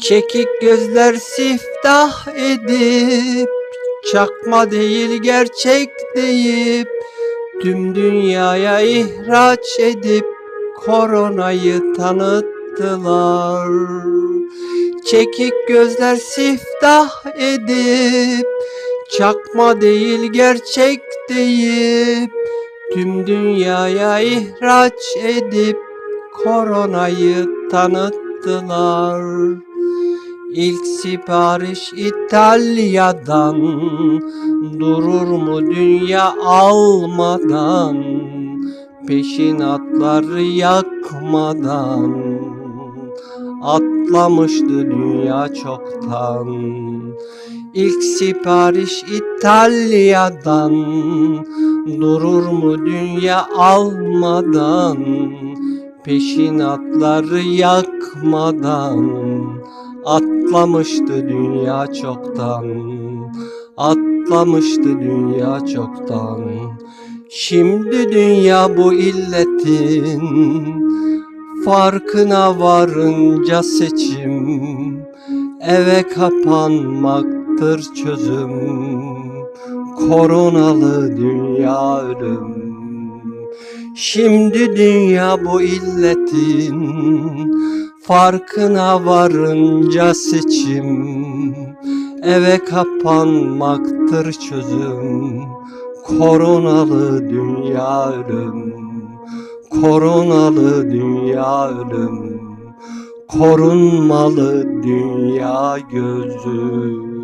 Çekik gözler siftah edip Çakma değil gerçek deyip Tüm dünyaya ihraç edip Koronayı tanıttılar. Çekik gözler siftah edip Çakma değil gerçek deyip Tüm dünyaya ihraç edip Koronayı tanıttılar İlk sipariş İtalya'dan Durur mu dünya almadan? Peşin atları yakmadan Atlamıştı dünya çoktan. İlk sipariş İtalya'dan Durur mu dünya almadan? Peşin atları yakmadan Atlamıştı dünya çoktan Atlamıştı dünya çoktan. Şimdi dünya bu illetin? Farkına varınca seçim Eve kapanmaktır çözüm. Koronalı dünya ölüm. Şimdi dünya bu illetin Farkına varınca seçim Eve kapanmaktır çözüm. Koronalı dünya ölüm Koronalı dünya ölüm. Korunmalı dünya gözü